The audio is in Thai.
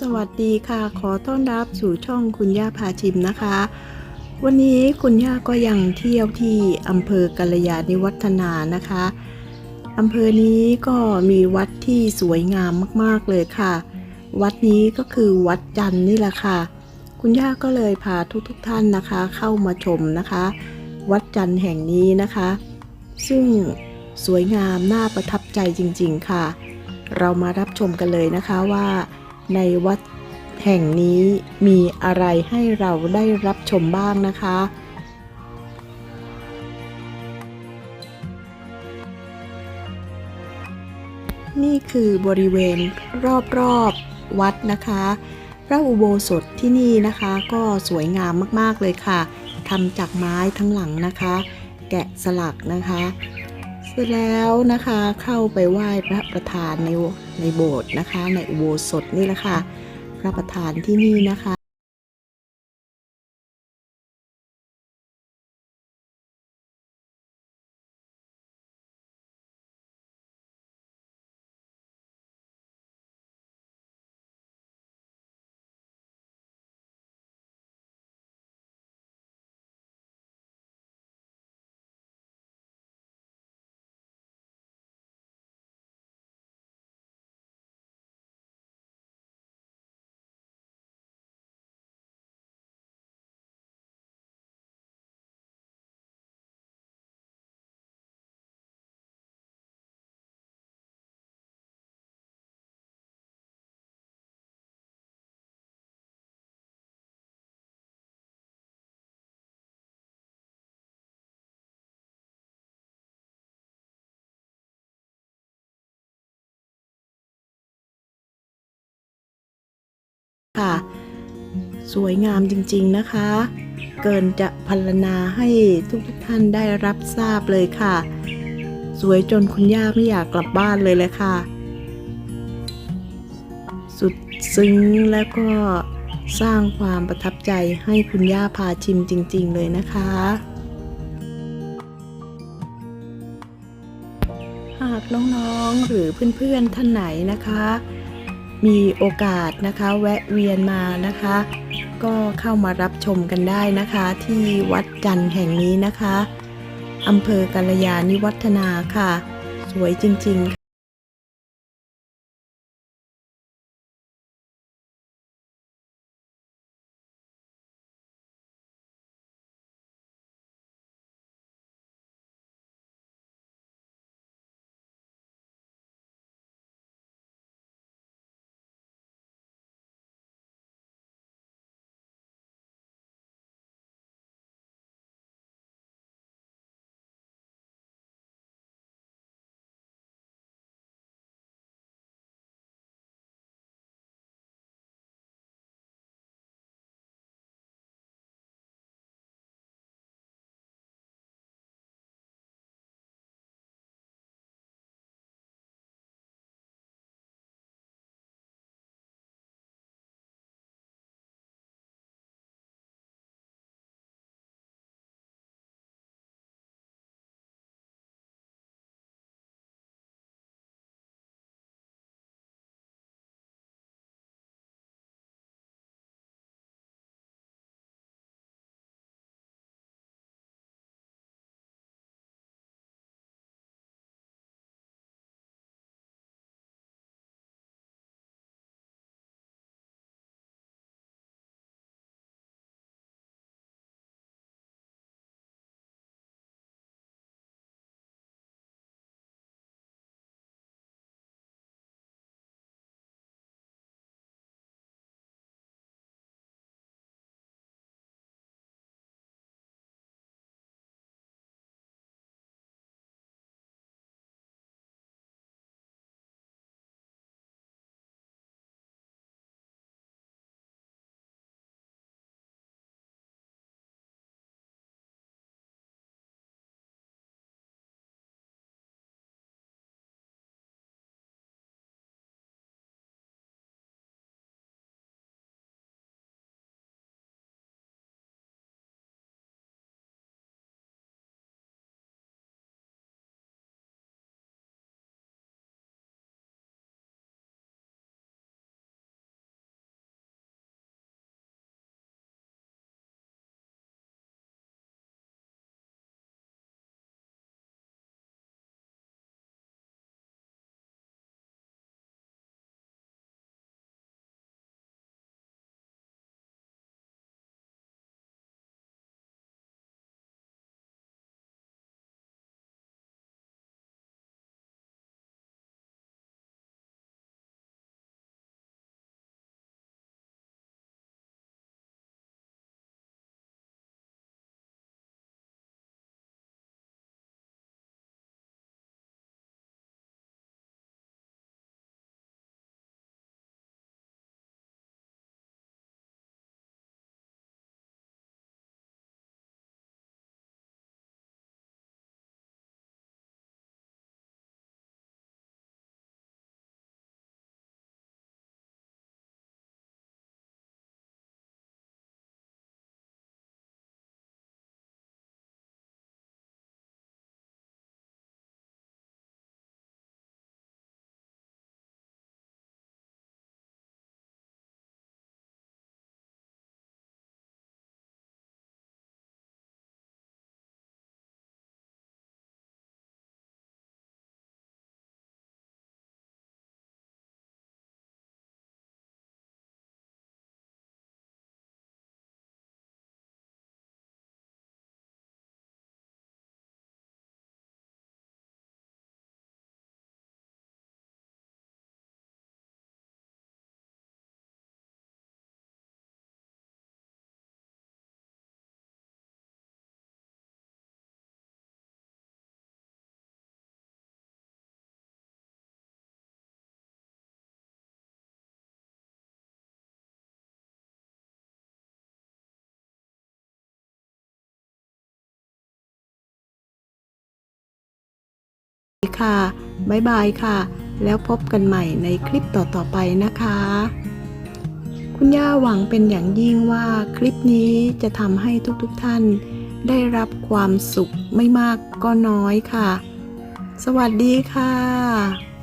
สวัสดีค่ะ ขอต้อนรับสู่ช่องคุณย่าพาชิมนะคะ วันนี้คุณย่าก็ยังเที่ยวที่อำเภอกัลยาณิวัฒนานะคะอำเภอนี้ก็มีวัดที่สวยงามมากๆเลยค่ะ วัดนี้ก็คือวัดจันนี่แหละค่ะ คุณย่าก็เลยพาทุกๆทท่านนะคะ เข้ามาชมนะคะ วัดจันทร์แห่งนี้นะคะ ซึ่งสวยงามน่าประทับใจจริง ๆค่ะ เรามารับชมกันเลยนะคะว่า ในวัดแห่งนี้มีอะไรให้เราได้รับชมบ้างนะคะ นี่คือบริเวณรอบๆวัดนะคะ พระอุโบสถที่นี่นะคะก็สวยงามมากๆเลยค่ะทำจากไม้ทั้งหลังนะคะ แกะสลักนะคะ แล้วนะคะเข้าไปไหว้พระประธานในในโบสถ์นะคะ ในอุโบสถนี่แหละค่ะพระประธานที่นี่นะคะ ค่ะ สวยงามจริงๆนะคะ เกินจะพรรณนาให้ทุกๆท่านได้รับทราบเลยค่ะ สวยจนคุณย่าไม่อยากกลับบ้านเลยเลยค่ะ สุดซึ้งแล้วก็สร้างความประทับใจให้คุณย่าพาชิมจริง ๆ เลยนะคะหากน้องๆ หรือเพื่อนๆ ท่านไหนนะคะ มีโอกาสนะคะแวะเวียนมานะคะ ก็เข้ามารับชมกันได้นะคะ ที่วัดจันทร์แห่งนี้นะคะอำเภอกัลยาณิวัฒนาค่ะ สวยจริงๆ ค่ะบ๊ายบายค่ะ แล้วพบกันใหม่ในคลิปต่อๆไปนะคะ คุณย่าหวังเป็นอย่างยิ่งว่าคลิปนี้จะทำให้ทุกๆท่าน ได้รับความสุขไม่มากก็น้อยค่ะ สวัสดีค่ะ